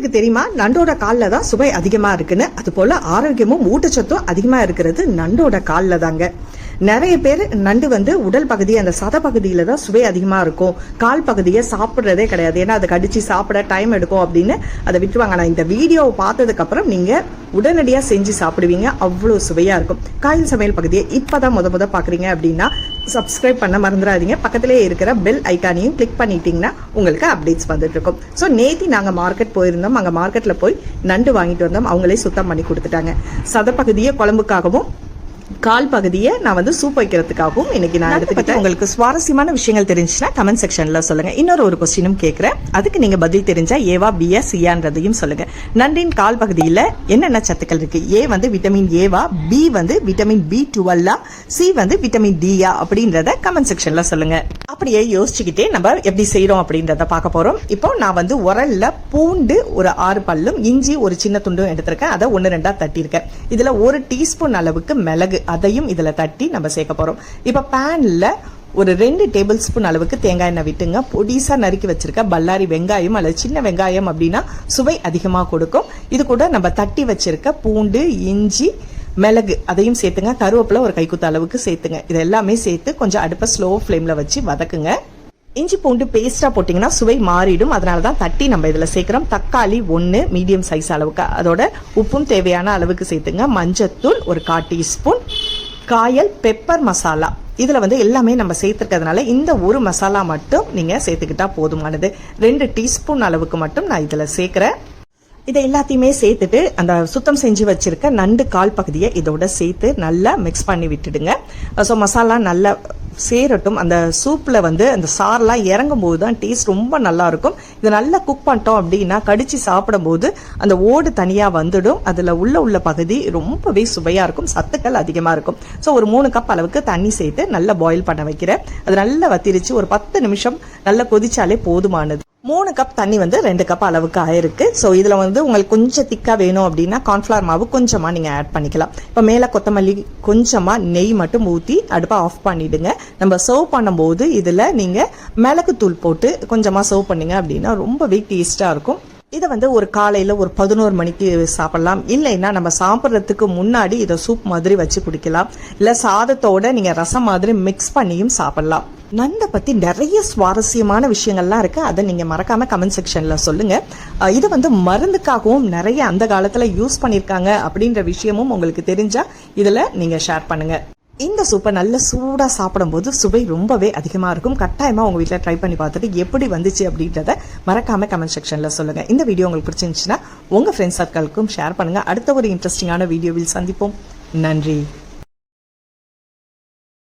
உங்களுக்கு தெரியுமா? நண்டோட காலில் தான் சுவை அதிகமாக இருக்குன்னு. அது போல் ஆரோக்கியமும் ஊட்டச்சத்தும் அதிகமாக இருக்கிறது நண்டோட காலில் தாங்க. நிறைய பேர் நண்டு வந்து உடல் பகுதி அந்த சத பகுதியில் தான் சுவை அதிகமாக இருக்கும். கால் பகுதியை சாப்பிட்றதே கிடையாது. ஏன்னா அதை கடிச்சு சாப்பிட டைம் எடுக்கும் அப்படின்னு அதை விட்டுருவாங்க. ஆனால் இந்த வீடியோவை பார்த்ததுக்கப்புறம் நீங்கள் உடனடியாக செஞ்சு சாப்பிடுவீங்க. அவ்வளோ சுவையாக இருக்கும். காயில் சமையல் பகுதியை இப்போ தான் முத முத பார்க்குறீங்க அப்படின்னா சப்ஸ்கிரைப் பண்ண மறந்துடாதீங்க. பக்கத்திலே இருக்கிற பெல் ஐக்கானையும் கிளிக் பண்ணிட்டீங்கன்னா உங்களுக்கு அப்டேட்ஸ் வந்துட்டு இருக்கும் ஸோ நேத்தி நாங்கள் மார்க்கெட் போயிருந்தோம். அங்கே மார்க்கெட்டில் போய் நண்டு வாங்கிட்டு வந்தோம். அவங்களே சுத்தம் பண்ணி கொடுத்துட்டாங்க. சதப்பகுதியை குழம்புக்காகவும் கால் பகுதியை நான் வந்து சூப் வைக்கிறதுக்காகவும் இன்னைக்கு நான் எடுத்துக்கிட்டேன். உங்களுக்கு சுவாரஸ்யமான விஷயங்கள் தெரிஞ்சுன்னா கமெண்ட் செக்ஷன்ல சொல்லுங்க. இன்னொரு ஒரு கொஸ்டினும் கேட்கிறேன் அதுக்கு நீங்க பதில் தெரிஞ்சா ஏவா பியா சியான்றதையும் சொல்லுங்க. நண்டின் கால் பகுதியில் என்னென்ன சத்துக்கள் இருக்கு? ஏ வந்து விட்டமின் ஏவா பி வந்து விட்டமின் பி டுவெல்லா சி வந்து விட்டமின் டியா அப்படின்றத கமெண்ட் செக்ஷன்ல சொல்லுங்க. அப்படியே யோசிச்சுக்கிட்டே நம்ம எப்படி செய்றோம் அப்படின்றத பார்க்க போறோம். இப்போ நான் வந்து உரல்ல பூண்டு ஒரு ஆறு பல்லும் இஞ்சி ஒரு சின்ன துண்டும் எடுத்திருக்கேன். அதை ஒன்று ரெண்டா தட்டியிருக்கேன். இதுல ஒரு டீஸ்பூன் அளவுக்கு மிளகு. அதையும் இதில் தட்டி நம்ம சேர்க்க போகிறோம் இப்போ பேனில் ஒரு ரெண்டு டேபிள் ஸ்பூன் அளவுக்கு தேங்காய் எண்ணெய் விட்டுங்க. பொடிசா நறுக்கி வச்சிருக்க பல்லாரி வெங்காயம் அல்லது சின்ன வெங்காயம் அப்படின்னா சுவை அதிகமாக கொடுக்கும். இது கூட நம்ம தட்டி வச்சிருக்க பூண்டு இஞ்சி மிளகு அதையும் சேர்த்துங்க. கருவேப்பிலை ஒரு கைக்குத்த அளவுக்கு சேர்த்துங்க. இது எல்லாமே சேர்த்து கொஞ்சம் அடுப்பை ஸ்லோ ஃப்ளேமில் வச்சு வதக்குங்க. இஞ்சி பூண்டு பேஸ்டா போட்டிங்கன்னா சுவை மாறிடும். அதனால தான் தட்டி நம்ம இதில் சேர்க்குறோம். தக்காளி ஒன்று மீடியம் சைஸ் அளவுக்கு. அதோட உப்பும் தேவையான அளவுக்கு சேர்த்துங்க. மஞ்சத்தூள் ஒரு கால் டீஸ்பூன். காயல் பெப்பர் மசாலா இதில் வந்து எல்லாமே நம்ம சேர்த்துருக்கிறதுனால இந்த ஒரு மசாலா மட்டும் நீங்கள் சேர்த்துக்கிட்டா போதுமானது. ரெண்டு டீஸ்பூன் அளவுக்கு மட்டும் நான் இதில் சேர்க்குறேன். இதை எல்லாத்தையுமே சேர்த்துட்டு அந்த சுத்தம் செஞ்சு வச்சிருக்க நண்டு கால் பகுதியை இதோட சேர்த்து நல்லா மிக்ஸ் பண்ணி விட்டுடுங்க. ஸோ மசாலா நல்லா சேரட்டும். அந்த சூப்பில் வந்து அந்த சாரெலாம் இறங்கும் போது தான் டேஸ்ட் ரொம்ப நல்லா இருக்கும் இதை நல்லா குக் பண்ணிட்டோம் அப்படின்னா கடித்து சாப்பிடும்போது அந்த ஓடு தனியாக வந்துடும். அதில் உள்ள உள்ள பகுதி ரொம்பவே சுவையாக இருக்கும். சத்துக்கள் அதிகமாக இருக்கும். ஸோ ஒரு மூணு கப் அளவுக்கு தண்ணி சேர்த்து நல்லா பாயில் பண்ண வைக்கிறேன். அது நல்லா வத்திரிச்சு. ஒரு பத்து நிமிஷம் நல்லா கொதிச்சாலே போதுமானது. மூணு கப் தண்ணி வந்து ரெண்டு கப் அளவுக்கு ஆயிருக்கு. ஸோ இதில் வந்து உங்களுக்கு கொஞ்சம் திக்காக வேணும் அப்படின்னா கார்ன்ஃப்ளவர் மாவு கொஞ்சமாக நீங்கள் ஆட் பண்ணிக்கலாம். இப்போ மேலே கொத்தமல்லி கொஞ்சமாக நெய் மட்டும் ஊற்றி அடுப்பை ஆஃப் பண்ணிவிடுங்க நம்ம சர்வ் பண்ணும்போது இதில் நீங்கள் மிளகுத்தூள் போட்டு கொஞ்சமாக சர்வ் பண்ணிங்க அப்படின்னா ரொம்பவே டேஸ்ட்டாக இருக்கும். இதை வந்து ஒரு காலையில் ஒரு பதினோரு மணிக்கு சாப்பிட்லாம். இல்லைன்னா நம்ம சாப்பிட்றதுக்கு முன்னாடி இதை சூப் மாதிரி வச்சு குடிக்கலாம். இல்லை சாதத்தோட நீங்கள் ரசம் மாதிரி மிக்ஸ் பண்ணியும் சாப்பிட்லாம். நந்தை பற்றி நிறைய சுவாரஸ்யமான விஷயங்கள்லாம் இருக்குது அதை நீங்கள் மறக்காமல் கமெண்ட் செக்ஷனில் சொல்லுங்கள் இது வந்து மருந்துக்காகவும் நிறைய அந்த காலத்தில் யூஸ் பண்ணியிருக்காங்க அப்படின்ற விஷயமும் உங்களுக்கு தெரிஞ்சால் இதில் நீங்கள் ஷேர் பண்ணுங்கள் இந்த சூப்பை நல்ல சூடாக சாப்பிடும்போது சுவை ரொம்பவே அதிகமாக இருக்கும். கட்டாயமாக உங்கள் வீட்டில் ட்ரை பண்ணி பார்த்துட்டு எப்படி வந்துச்சு அப்படின்றத மறக்காமல் கமெண்ட் செக்ஷனில் சொல்லுங்கள் இந்த வீடியோ உங்களுக்கு பிடிச்சிருந்துச்சுன்னா உங்கள் ஃப்ரெண்ட்ஸ் சர்க்கிளுக்கும் ஷேர் பண்ணுங்கள் அடுத்த ஒரு இன்ட்ரெஸ்டிங்கான வீடியோவில் சந்திப்போம். நன்றி.